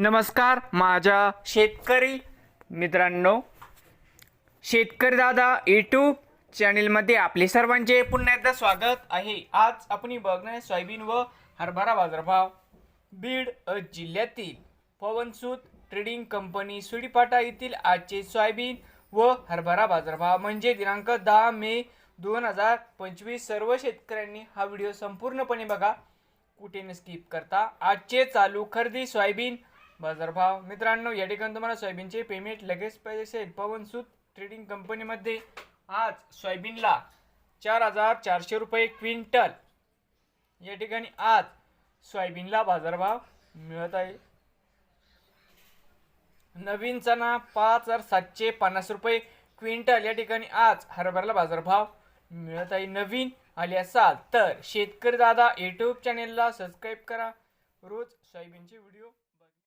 नमस्कार माझ्या शेतकरी मित्रांनो शेतकरी दादा यूट्यूब चॅनेलमध्ये आपले सर्वांचे पुन्हा एकदा स्वागत आहे. आज आपण बघणार सोयाबीन व हरभरा बाजारभाव. बीड जिल्ह्यातील पवनसूत ट्रेडिंग कंपनी सुडीपाटा येथील आजचे सोयाबीन व हरभरा बाजारभाव. म्हणजे दिनांक दहा मे दोन हजार पंचवीस सर्व शेतकऱ्यांनी हा व्हिडिओ संपूर्णपणे बघा. कुठे न स्किप करता. आजचे चालू खरेदी सोयाबीन बाजारभाव मित्रांनो या ठिकाणी तुम्हाला सोयाबीनचे पेमेंट लगेच पाहिजे असेल पवनसूत ट्रेडिंग कंपनीमध्ये आज सोयाबीनला चार हजार चारशे रुपये क्विंटल. या ठिकाणी आज सोयाबीनला बाजारभाव मिळत आहे. नवीन चणा पाच हजार सातशे पन्नास रुपये क्विंटल. या ठिकाणी आज हरभऱ्याला बाजारभाव मिळत आहे. नवीन आले असाल तर शेतकरी दादा यूट्यूब चॅनेलला सबस्क्राईब करा. रोज सोयाबीनचे व्हिडिओ